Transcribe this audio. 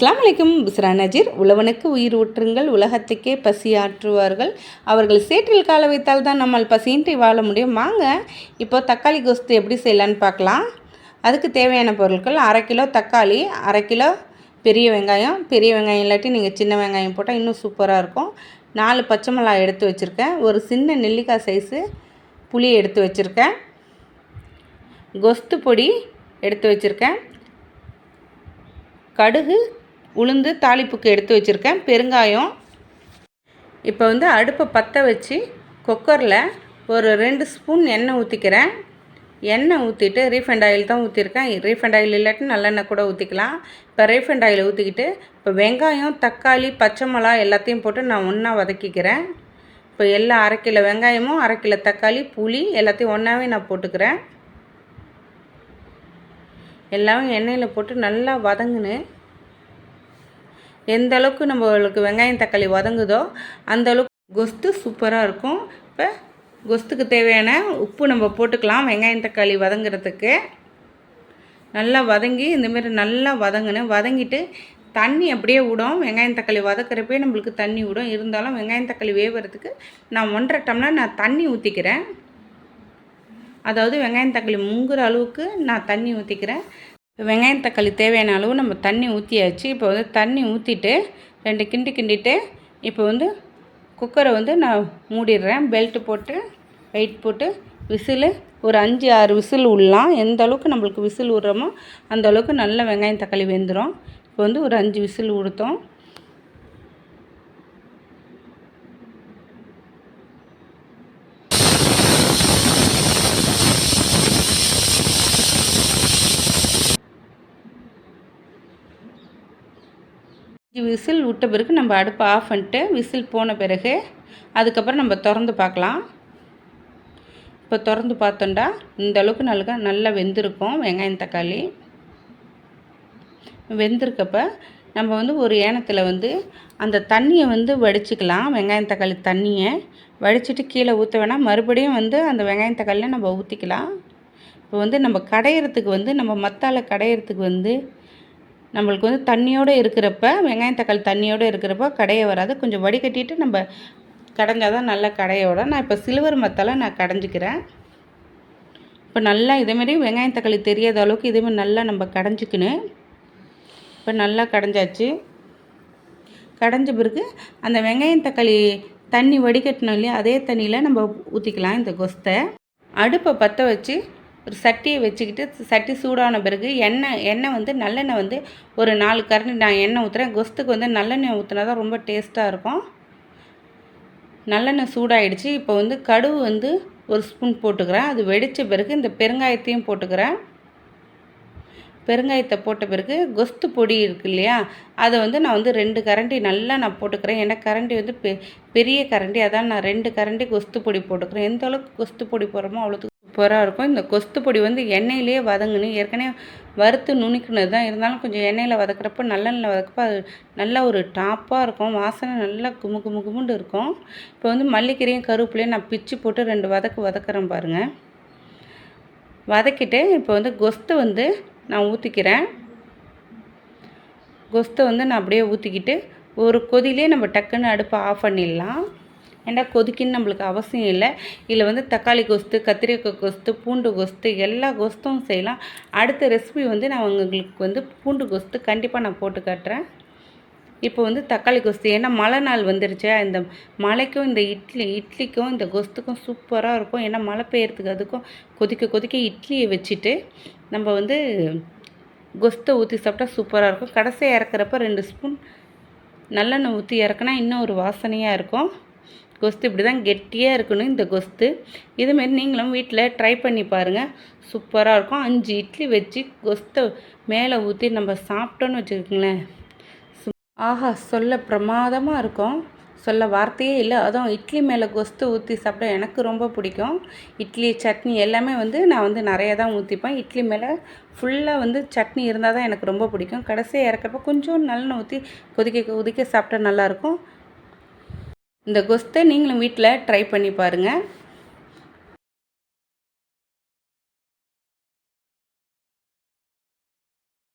அஸ்லாம் அலைக்கும். புஸ்ரா நஜீர் உழவனுக்கு உயிர் ஊற்றுங்கள் உலகத்துக்கே பசி ஆற்றுவார்கள். அவர்கள் சேற்றில் கால வைத்தால் தான் நம்மால் பசியின்றி வாழ முடியும். வாங்க இப்போ தக்காளி கோஸ்து எப்படி செய்யலான்னு பார்க்கலாம். அதுக்கு தேவையான பொருட்கள் அரை கிலோ தக்காளி அரை கிலோ பெரிய வெங்காயம். பெரிய வெங்காயம் இல்லாட்டி நீங்கள் சின்ன வெங்காயம் போட்டால் இன்னும் சூப்பராக இருக்கும். நாலு பச்சை மிளகாய் எடுத்து வச்சுருக்கேன். ஒரு சின்ன நெல்லிக்காய் சைஸு புளி எடுத்து வச்சுருக்கேன். கொஸ்து பொடி எடுத்து வச்சுருக்கேன். கடுகு உளுந்து தாளிப்புக்கு எடுத்து வச்சுருக்கேன். பெருங்காயம். இப்போ வந்து அடுப்பை பற்ற வச்சு குக்கரில் ஒரு ரெண்டு ஸ்பூன் எண்ணெய் ஊற்றிக்கிறேன் எண்ணெய் ஊற்றிட்டு ரீஃபைண்ட் ஆயில் தான் ஊற்றிருக்கேன் ரீஃபைண்ட் ஆயில் இல்லாட்டி நல்லெண்ணெய் கூட ஊற்றிக்கலாம் இப்போ ரீஃபைண்ட் ஆயில் ஊற்றிக்கிட்டு இப்போ வெங்காயம் தக்காளி பச்சை மிளகா எல்லாத்தையும் போட்டு நான் ஒன்றா வதக்கிக்கிறேன். இப்போ எல்லா அரை கிலோ வெங்காயமும் அரை கிலோ தக்காளி புளி எல்லாத்தையும் ஒன்றாவே நான் போட்டுக்கிறேன். எல்லாம் எண்ணெயில் போட்டு நல்லா வதங்குன்னு எந்த அளவுக்கு நம்மளுக்கு வெங்காயம் தக்காளி வதங்குதோ அந்த அளவுக்கு கொஸ்து சூப்பராக இருக்கும். இப்போ கொஸ்துக்கு தேவையான உப்பு நம்ம போட்டுக்கலாம். வெங்காயம் தக்காளி வதங்குறதுக்கு. நல்லா வதங்கி இந்தமாரி நல்லா வதங்கணும் வதங்கிட்டு தண்ணி அப்படியே விடும் வெங்காயம் தக்காளி வதக்கிறப்பே நம்மளுக்கு தண்ணி விடும் இருந்தாலும் வெங்காயம் தக்காளி வேவுறதுக்கு நான் ஒன்றரை டம்ளர் நான் தண்ணி ஊற்றிக்கிறேன் அதாவது வெங்காயம் தக்காளி முங்குற அளவுக்கு நான் தண்ணி ஊற்றிக்கிறேன் வெங்காயம் தக்காளி தேவையான அளவு நம்ம தண்ணி ஊற்றியாச்சு இப்போ வந்து தண்ணி ஊற்றிட்டு ரெண்டு கிண்டி கிண்டிட்டு இப்போ வந்து குக்கரை வந்து நான் மூடிடுறேன். பெல்ட்டு போட்டு வெயிட் போட்டு விசிலு ஒரு அஞ்சு ஆறு விசில் விடலாம் எந்த அளவுக்கு நம்மளுக்கு விசில் விட்றோமோ அந்த அளவுக்கு நல்ல வெங்காயம் தக்காளி வெந்துடும் இப்போ வந்து ஒரு அஞ்சு விசில் கொடுத்தோம் விசில் விட்ட பிறகு நம்ம அடுப்பை ஆஃப் பண்ணிட்டு விசில் போன பிறகு அதுக்கப்புறம் நம்ம திறந்து பார்க்கலாம். இப்போ திறந்து பார்த்தோண்டா இந்த அளவுக்கு நல்லா நல்லா வெந்திருக்கும் வெங்காயம் தக்காளி. வெந்திருக்கப்ப நம்ம வந்து ஒரு ஏனத்தில் வந்து அந்த தண்ணியை வந்து வடிச்சிக்கலாம் வெங்காயம் தக்காளி தண்ணியை. வடிச்சிட்டு கீழே ஊற்ற வேணாம் மறுபடியும் வந்து அந்த வெங்காயம் தக்காளியில் நம்ம ஊற்றிக்கலாம் இப்போ வந்து நம்ம கடையிறதுக்கு வந்து நம்ம மத்தால கடையிறதுக்கு வந்து நம்மளுக்கு வந்து தண்ணியோடு இருக்கிறப்ப வெங்காயம் தக்காளி தண்ணியோடு இருக்கிறப்ப கடைய வராது. கொஞ்சம் வடிகட்டிட்டு நம்ம கடைஞ்சால் தான் நல்லா கடையோட நான் இப்போ சில்வர் மத்தால் நான் கடைஞ்சிக்கிறேன். இப்போ நல்லா இதேமாரி வெங்காயம் தக்காளி தெரியாத அளவுக்கு இதேமாரி நல்லா நம்ம கடைஞ்சிக்கணும். இப்போ நல்லா கடைஞ்சாச்சு. கடைஞ்ச பிறகு அந்த வெங்காயம் தக்காளி தண்ணி வடிகட்டணும் இல்லையா அதே தண்ணியில் நம்ம ஊற்றிக்கலாம் இந்த கொஸ்தை. அடுப்பை பற்ற வச்சு ஒரு சட்டியை வச்சுக்கிட்டு சட்டி சூடான பிறகு எண்ணெய் எண்ணெய் வந்து நல்லெண்ணெய் வந்து ஒரு நாலு கரண்டி நான் எண்ணெய் ஊற்றுறேன் கொஸ்துக்கு வந்து நல்லெண்ணெய் ஊற்றினா தான் ரொம்ப டேஸ்ட்டாக இருக்கும். நல்லெண்ணெய் சூடாயிடுச்சு. இப்போ வந்து கடுகு வந்து ஒரு ஸ்பூன் போட்டுக்கிறேன். அது வெடித்த பிறகு இந்த பெருங்காயத்தையும் போட்டுக்கிறேன். பெருங்காயத்தை போட்ட பிறகு கொஸ்து பொடி இருக்கு இல்லையா? அதை வந்து நான் வந்து ரெண்டு கரண்டி நல்லா நான் போட்டுக்கிறேன். ஏன்னா கரண்டி வந்து பெ பெரிய கரண்டி. அதான் நான் ரெண்டு கரண்டி கொஸ்து பொடி போட்டுக்கிறேன். எந்த அளவுக்கு கொஸ்து பொடி போடுறோமோ அவ்வளோத்துக்கு சூப்பராக இருக்கும். இந்த கொஸ்து பொடி வந்து எண்ணெயிலேயே வதங்கணும் ஏற்கனவே வறுத்து நுணுக்கினது தான். இருந்தாலும் கொஞ்சம் எண்ணெயில் வதக்கிறப்ப நல்லெண்ணெயில் வதக்கப்போ அது நல்ல ஒரு டாப்பாக இருக்கும். வாசனை நல்லா குமு குமு குமுண்டு இருக்கும். இப்போ வந்து மல்லிக்கீரையும் கருவேப்பிலையும் நான் பிச்சு போட்டு ரெண்டு வதக்கு வதக்குறேன் பாருங்கள் வதக்கிட்டு இப்போ வந்து கொஸ்து வந்து நான் ஊற்றிக்கிறேன் கொஸ்தை வந்து நான் அப்படியே ஊற்றிக்கிட்டு ஒரு கொதிலே நம்ம டக்குன்னு அடுப்பை ஆஃப் பண்ணிடலாம். ஏன்னா கொதிக்கின்னு நம்மளுக்கு அவசியம் இல்லை. இதில் வந்து தக்காளி கொஸ்து கத்திரிக்காய் கொஸ்து பூண்டு கொஸ்து எல்லா கொஸ்தும் செய்யலாம். அடுத்த ரெசிபி வந்து நான் உங்களுக்கு வந்து பூண்டு கொஸ்து கண்டிப்பாக நான் போட்டு காட்டுறேன். இப்போ வந்து தக்காளி கொஸ்து ஏன்னா மழை நாள் வந்துருச்சா இந்த மழைக்கும் இந்த இட்லி இட்லிக்கும் இந்த கொஸ்துக்கும் சூப்பராக இருக்கும். ஏன்னா மழை பெய்யறதுக்கு அதுக்கும் கொதிக்க கொதிக்க இட்லியை வச்சுட்டு நம்ம வந்து கொஸ்தை ஊற்றி சாப்பிட்டா சூப்பராக இருக்கும். கடைசியாக இறக்குறப்ப ரெண்டு ஸ்பூன் நல்லெண்ணெய் ஊற்றி இறக்குனா இன்னும் ஒரு வாசனையாக இருக்கும். கொஸ்து இப்படி தான் கெட்டியாக இருக்கணும் இந்த கொஸ்து. இதுமாரி நீங்களும் வீட்டில் ட்ரை பண்ணி பாருங்கள் சூப்பராக இருக்கும். அஞ்சு இட்லி வச்சு கொஸ்தை மேலே ஊற்றி நம்ம சாப்பிட்டோன்னு வச்சுக்கோங்களேன். ஆஹா சொல்ல பிரமாதமாக இருக்கும். சொல்ல வார்த்தையே இல்லை. அதுவும் இட்லி மேலே கொஸ்து ஊற்றி சாப்பிட எனக்கு ரொம்ப பிடிக்கும். இட்லி சட்னி எல்லாமே வந்து நான் வந்து நிறையா தான் ஊற்றிப்பேன் இட்லி மேலே ஃபுல்லாக வந்து சட்னி இருந்தால் தான் எனக்கு ரொம்ப பிடிக்கும். கடைசியாக இறக்கிறப்ப கொஞ்சம் நல்லெண்ணெய் ஊற்றி கொதிக்க கொதிக்க சாப்பிட்டா நல்லாயிருக்கும் இந்த கொஸ்தை நீங்களும் வீட்டில் ட்ரை பண்ணி பாருங்கள்